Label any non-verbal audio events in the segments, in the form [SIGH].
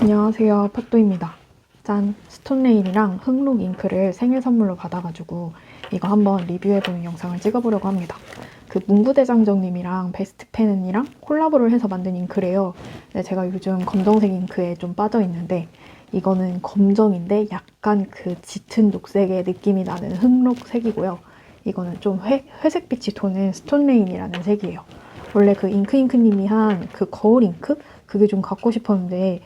안녕하세요. 팟도입니다. 짠! 스톤레인이랑 흑록 잉크를 생일 선물로 받아가지고 이거 한번 리뷰해보는 영상을 찍어보려고 합니다. 그 문구대장정님이랑 베스트펜이랑 콜라보를 해서 만든 잉크래요. 근데 제가 요즘 검정색 잉크에 좀 빠져있는데 이거는 검정인데 약간 그 짙은 녹색의 느낌이 나는 흑록색이고요. 이거는 좀 회, 회색빛이 도는 스톤레인이라는 색이에요. 원래 그 잉크잉크님이 한 그 거울 잉크? 그게 좀 갖고 싶었는데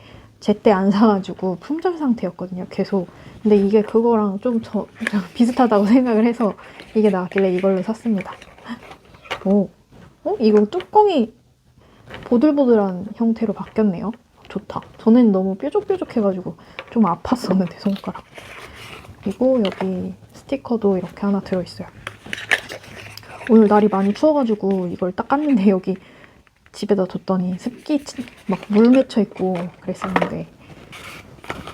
제때 안 사가지고 품절 상태였거든요, 계속. 근데 이게 그거랑 좀, 저, 좀 비슷하다고 [LAUGHS] 생각을 해서 이게 나왔길래 이걸로 샀습니다. 오, 어? 이거 뚜껑이 보들보들한 형태로 바뀌었네요. 좋다. 전엔 너무 뾰족뾰족해가지고 좀 아팠었는데, 손가락. 그리고 여기 스티커도 이렇게 하나 들어있어요. 오늘 날이 많이 추워가지고 이걸 딱 깠는데 여기 집에다 뒀더니 습기 막 물 맺혀 있고 그랬었는데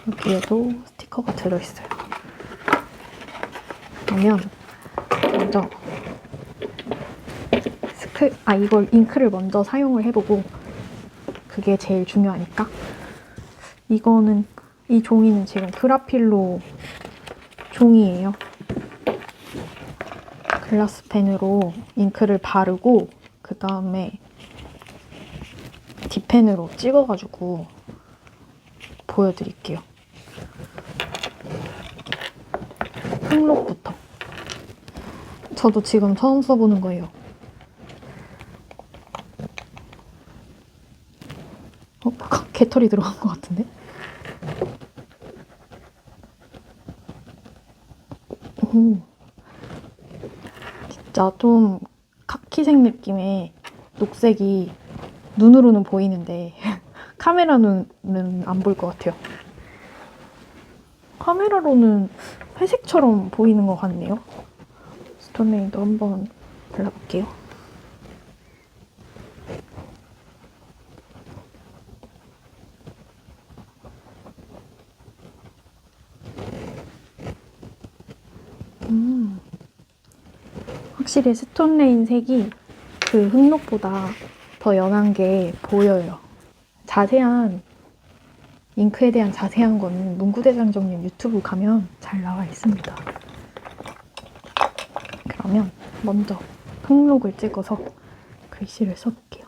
여기에도 스티커가 들어있어요. 그러면 먼저 스크 아 이걸 잉크를 먼저 사용을 해보고 그게 제일 중요하니까 이거는 이 종이는 지금 그라필로 종이에요. 글라스펜으로 잉크를 바르고 그 다음에 딥 펜으로 찍어가지고 보여드릴게요. 흑록부터. 저도 지금 처음 써보는 거예요. 어, 개털이 들어간 것 같은데? 오. 진짜 좀 카키색 느낌의 녹색이 눈으로는 보이는데 [LAUGHS] 카메라는 안 보일 것 같아요. 카메라로는 회색처럼 보이는 것 같네요. 스톤레인도 한번 발라볼게요. 음, 확실히 스톤레인 색이 그 흑록보다 더 연한 게 보여요. 자세한 잉크에 대한 자세한 거는 문구대장정님 유튜브 가면 잘 나와 있습니다. 그러면 먼저 흑록을 찍어서 글씨를 써볼게요.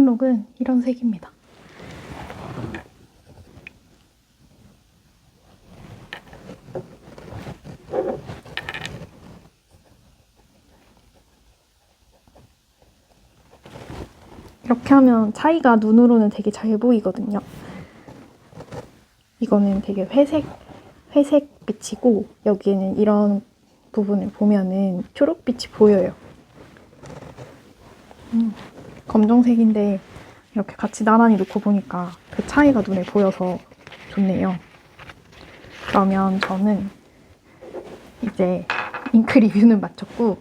흑록은 이런 색입니다. 이렇게 하면 차이가 눈으로는 되게 잘 보이거든요. 이거는 되게 회색, 회색 빛이고, 여기는 이런 부분을 보면은 초록빛이 보여요. 음, 검정색인데 이렇게 같이 나란히 놓고 보니까 그 차이가 눈에 보여서 좋네요. 그러면 저는 이제 잉크 리뷰는 마쳤고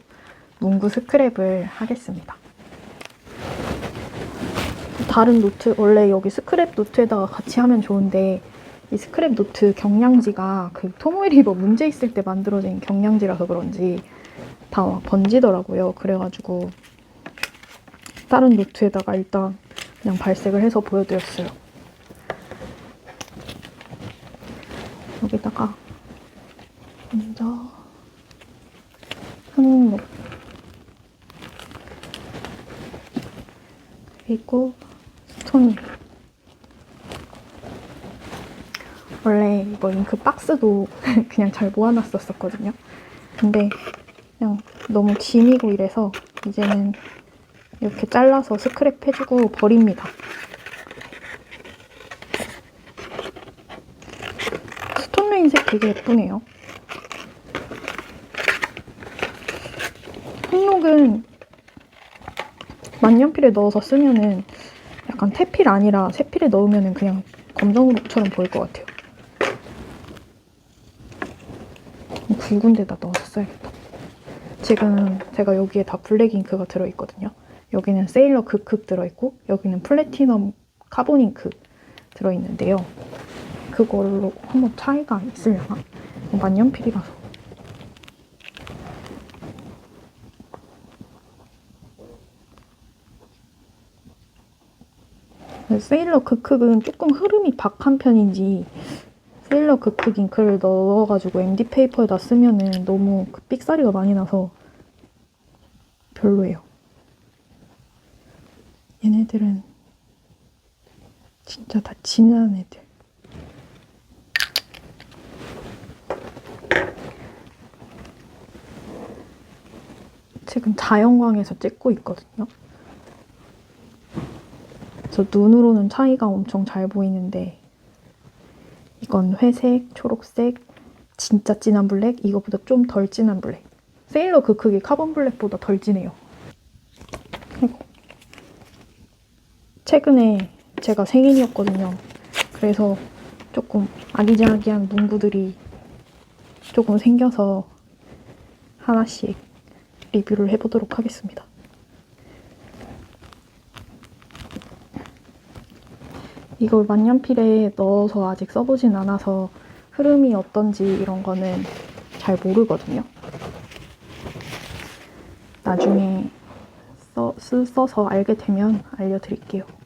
문구 스크랩을 하겠습니다. 다른 노트, 원래 여기 스크랩 노트에다가 같이 하면 좋은데 이 스크랩 노트 경량지가 그 토모리버 문제 있을 때 만들어진 경량지라서 그런지 다막 번지더라고요. 그래가지고 다른 노트에다가 일단 그냥 발색을 해서 보여드렸어요. 여기다가 먼저 흑록 그리고 스톤 원래 이거 잉크 박스도 [LAUGHS] 그냥 잘 모아놨었거든요. 근데 그냥 너무 짐이고 이래서 이제는 이렇게 잘라서 스크랩 해주고 버립니다. 스톤 레인색 되게 예쁘네요. 흑록은 만년필에 넣어서 쓰면은 약간 태필 아니라 새필에 넣으면은 그냥 검정록처럼 보일 것 같아요. 굵은 데다 넣어서 써야겠다. 지금 제가 여기에 다 블랙 잉크가 들어있거든요. 여기는 세일러 극흑 들어있고 여기는 플래티넘 카본 잉크 들어있는데요. 그걸로 한번 차이가 있으려나? 만년필이라서. 세일러 크크는 조금 흐름이 박한 편인지 세일러 크크 잉크를 넣어가지고 MD 페이퍼에다 쓰면은 너무 그 삑사리가 많이 나서 별로예요. 얘네들은 진짜 다 진한 애들. 지금 자연광에서 찍고 있거든요. 저 눈으로는 차이가 엄청 잘 보이는데 이건 회색, 초록색, 진짜 진한 블랙, 이거보다 좀 덜 진한 블랙. 세일러 그 크기 카본 블랙보다 덜 진해요. 그리고 최근에 제가 생일이었거든요. 그래서 조금 아기자기한 문구들이 조금 생겨서 하나씩 리뷰를 해보도록 하겠습니다. 이걸 만년필에 넣어서 아직 써보진 않아서 흐름이 어떤지 이런 거는 잘 모르거든요. 나중에 써, 쓰, 써서 알게 되면 알려드릴게요.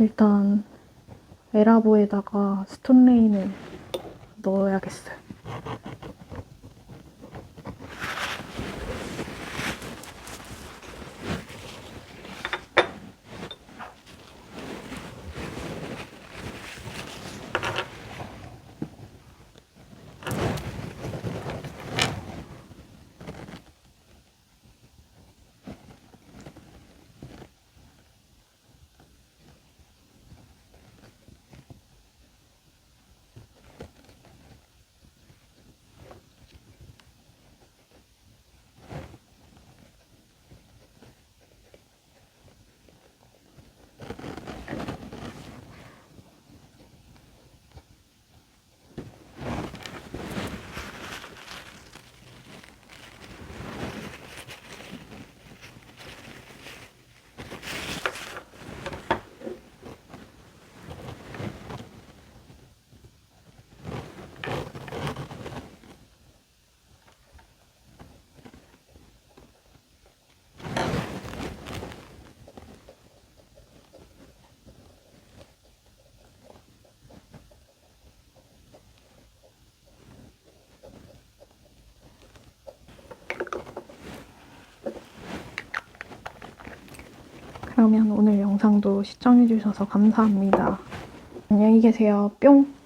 일단 에라보에다가 스톤레인을 넣어야겠어요. 그러면 오늘 영상도 시청해주셔서 감사합니다. 안녕히 계세요. 뿅!